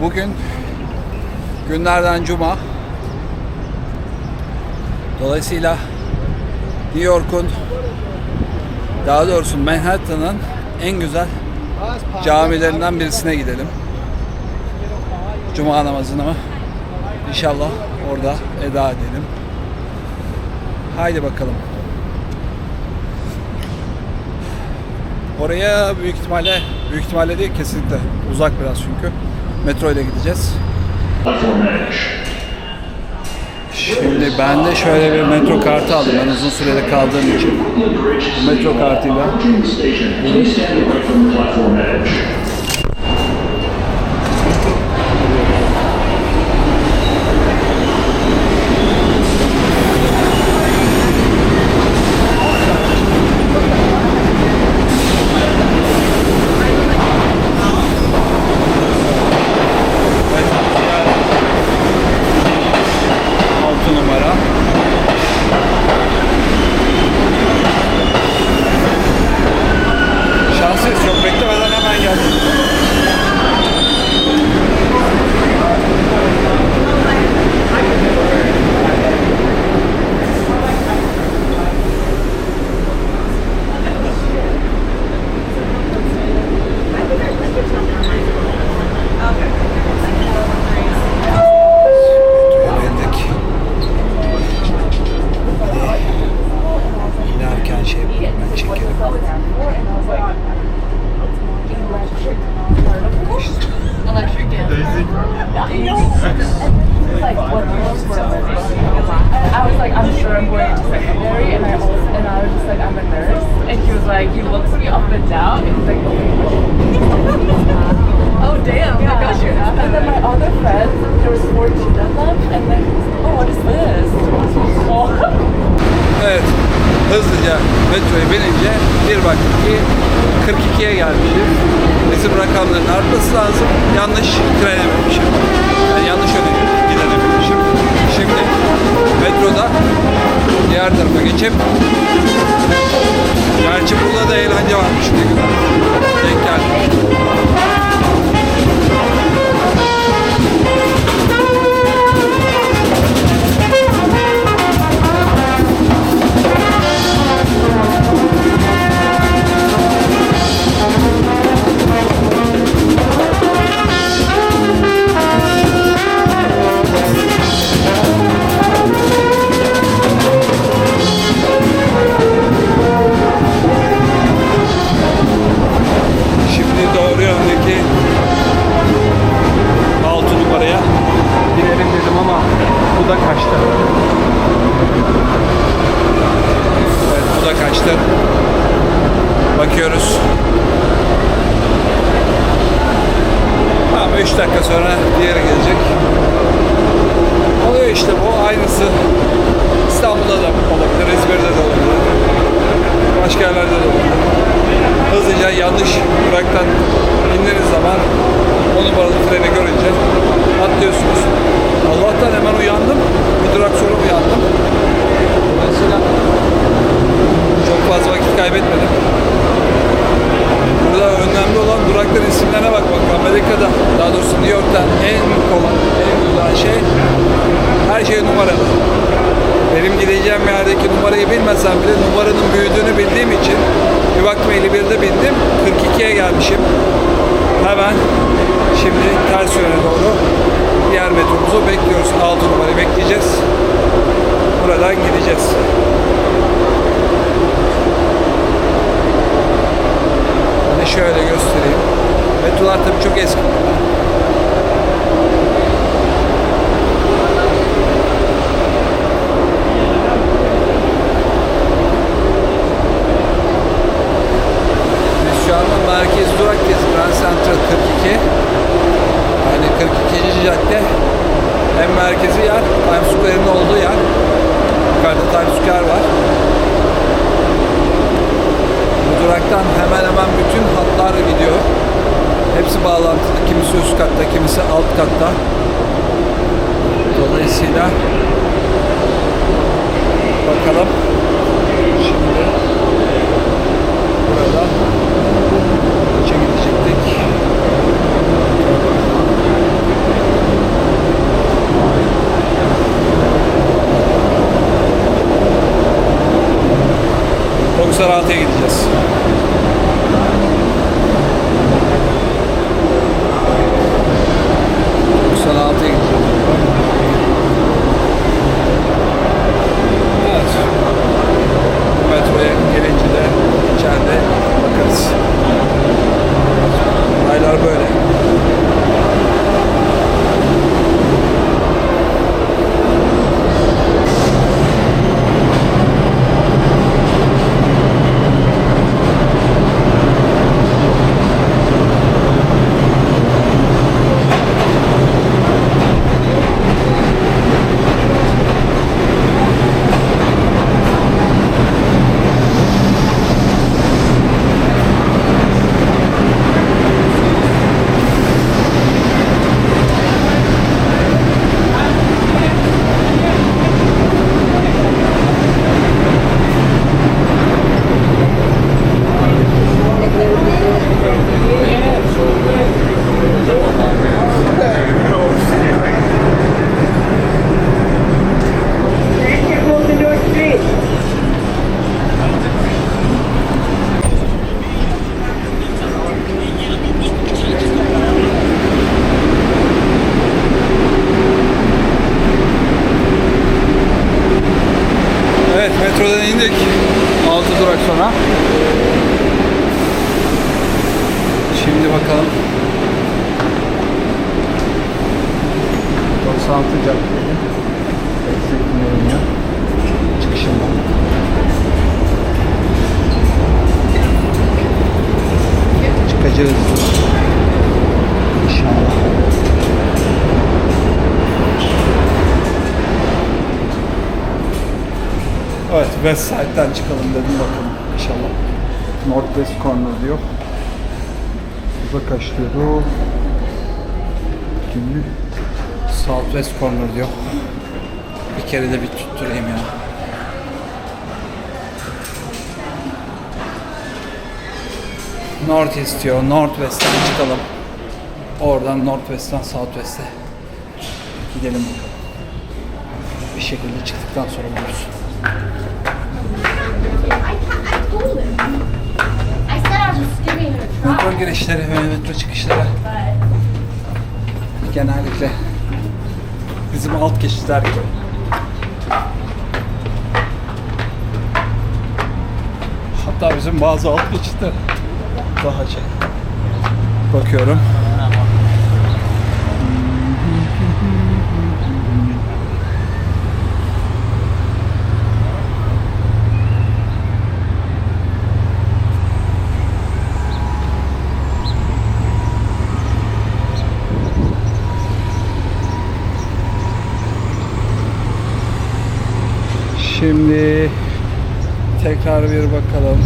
Bugün günlerden cuma. Dolayısıyla New York'un daha doğrusu Manhattan'ın en güzel camilerinden birisine gidelim. Cuma namazını inşallah orada eda edelim. Haydi bakalım. Oraya büyük ihtimalle büyük ihtimalle değil kesinlikle uzak biraz çünkü. Metro ile gideceğiz. Şimdi ben de şöyle bir metro kartı aldım. Ben uzun sürede kaldığım için. Metro kartıyla metroya binince bir baktık ki 42'ye gelmişiz. Bizim rakamların artması lazım. Yanlış trene binmişim. Yani yanlış yöne gidene. Şimdi metroda diğer tarafa geçip Gerçi burada da eğlence varmış ne güzel. Denk geldi. 3 dakika sonra diğeri gelecek. Oluyor işte bu aynısı. İstanbul'da da olabilir, İzmir'de de olabilir. Başka yerlerde de olabilir hızlıca yanlış duraktan indiğiniz zaman o numaralı treni görünce atlıyorsunuz. Allah'tan hemen uyandım. Bir durak sonra uyandım. Dolayısıyla çok fazla vakit kaybetmedim. Burada önemli olan durakların isimlerine bakmak. Amerika'da, daha doğrusu New York'ta en kolay, en güzel şey her şey numaralı. Benim gideceğim yerdeki numarayı bilmesem bile numaranın büyüdüğünü bildiğim için bir baktım 51'de bindim 42'ye gelmişim. Hemen şimdi ters yöne doğru diğer metromuzu bekliyoruz. 6 numarayı bekleyeceğiz. Buradan gideceğiz. Şöyle göstereyim. Metrolar tabii çok eski. West Side'den çıkalım dedim bakalım inşallah. Northwest Corner diyor. Burada kaç diyordu? Şimdi Southwest Corner diyor. Bir kere de bir tutturayım ya. Northeast diyor. Northwest'ten çıkalım. Oradan Northwest'ten Southwest'e gidelim bakalım. Bir şekilde çıktıktan sonra buluruz. Metro girişleri ve metro çıkışları genellikle bizim alt geçitler gibi. Hatta bizim bazı alt geçitler daha şey. Bakıyorum. Şimdi tekrar bir bakalım.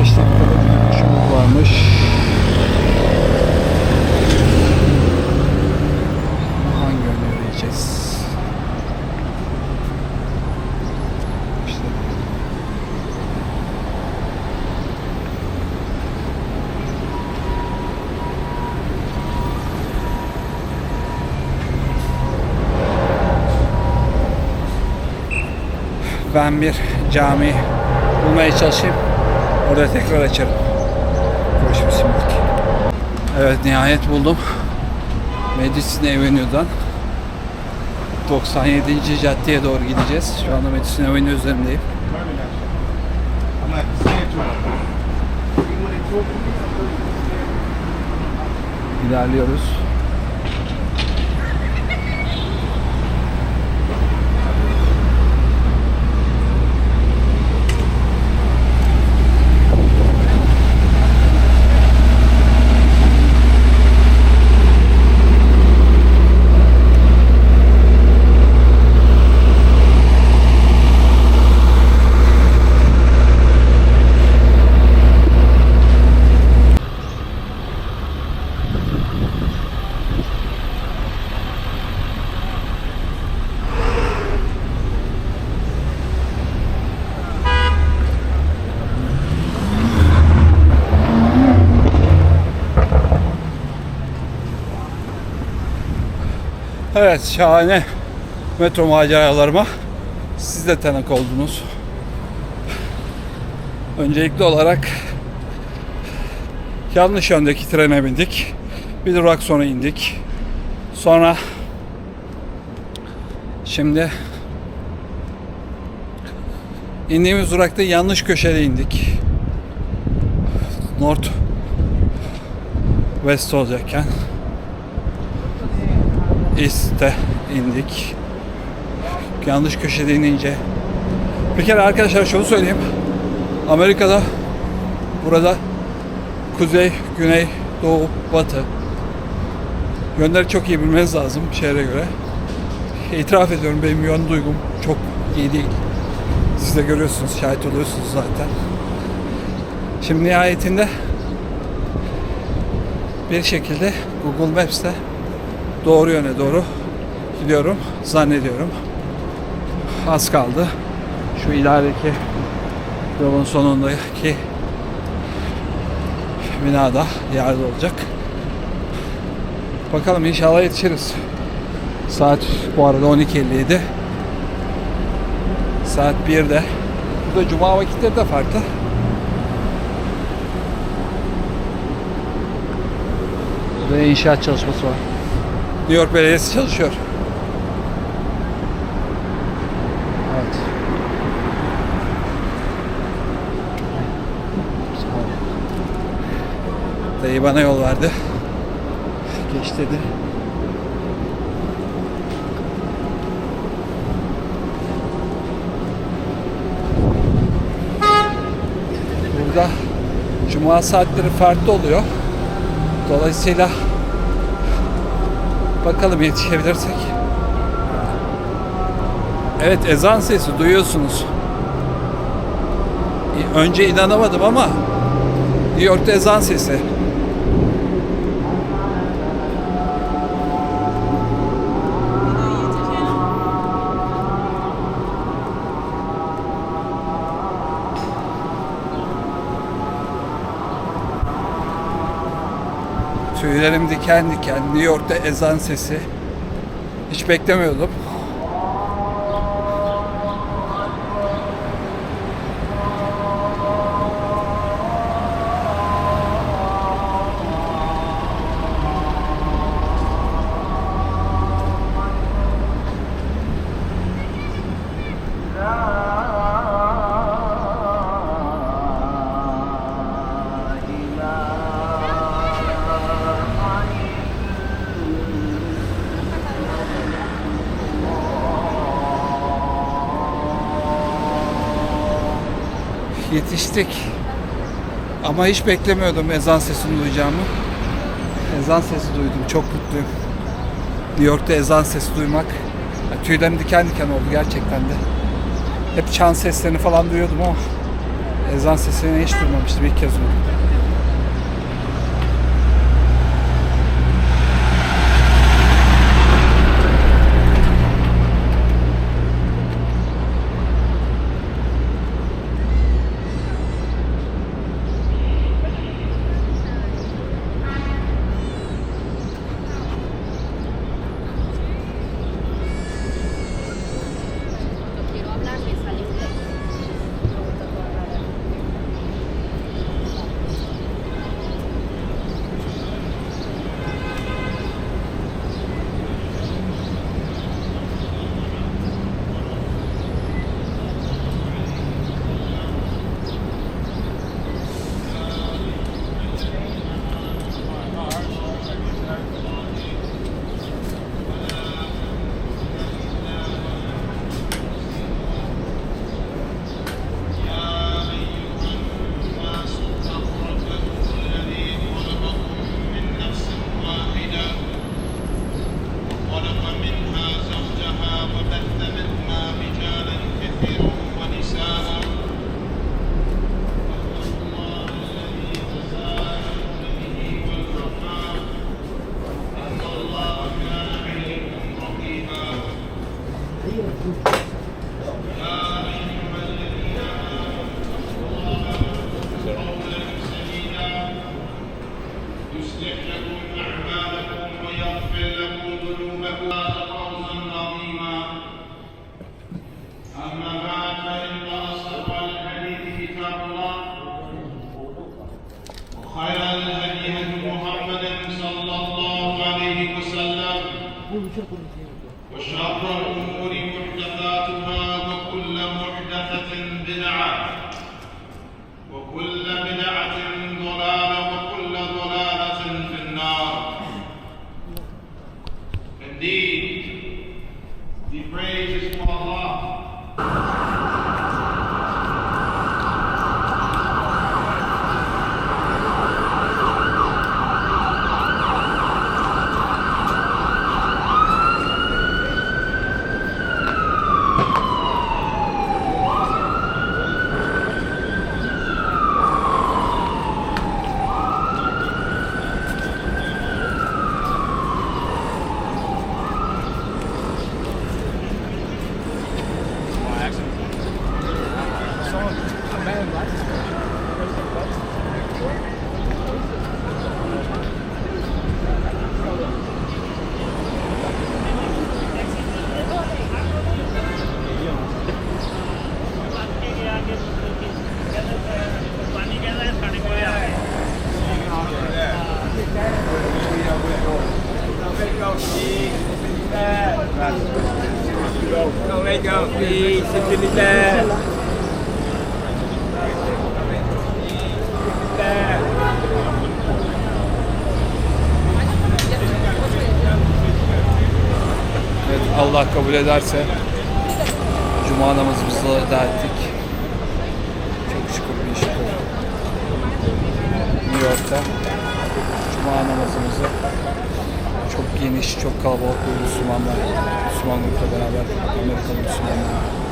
5 dakikalık bir yürüyüşümüz varmış. Hangi yöne yürüyeceğiz? İşte ben bir cami bulmaya çalışayım. Orada tekrar açarım. Görüşürüz şimdilik. Evet nihayet buldum. Medisin Avenue'dan 97. caddeye doğru gideceğiz. Şu anda Medisin Avenue üzerindeyim. İlerliyoruz. Evet şahane metro maceralarıma siz de tanık oldunuz. Öncelikli olarak yanlış yöndeki trene bindik. Bir durak sonra indik. Sonra şimdi indiğimiz durakta yanlış köşede indik. North West olacakken East'te indik. Yanlış köşede inince bir kere arkadaşlar şunu söyleyeyim. Amerika'da burada kuzey, güney, doğu, batı yönleri çok iyi bilmeniz lazım şehre göre. İtiraf ediyorum benim yön duygum çok iyi değil. Siz de görüyorsunuz, şahit oluyorsunuz zaten. Şimdi nihayetinde bir şekilde Google Maps'te doğru yöne doğru gidiyorum zannediyorum. Az kaldı. Şu ilerideki yolun sonundaki binada yerde olacak. Bakalım inşallah yetişiriz. Saat bu arada 12.57. Saat 1'de. Burada cuma vakitleri de farklı. Burada inşaat çalışması var. New York Belediyesi çalışıyor. Evet. Dayı bana yol verdi. Geç dedi. Burada cuma saatleri farklı oluyor. Dolayısıyla bakalım yetişebilirsek. Evet ezan sesi duyuyorsunuz. Önce inanamadım ama New York'ta ezan sesi. Tüylerim diken diken. New York'ta ezan sesi. Hiç beklemiyordum. Yetiştik. Ama hiç beklemiyordum ezan sesini duyacağımı. Ezan sesi duydum. Çok mutluyum. New York'ta ezan sesi duymak. ya tüylerim diken diken oldu gerçekten de. Hep çan seslerini falan duyuyordum ama ezan sesini hiç duymamıştım. ilk kez duydum. Be praised for Allah. Evet, Allah kabul ederse Cuma namazımızı eda ettik. Çok şükür bir şükür. New York'ta Cuma namazımızı çok geniş, çok kalabalık bir Müslümanlar, Müslümanlıkla beraber Amerikalı Müslümanlar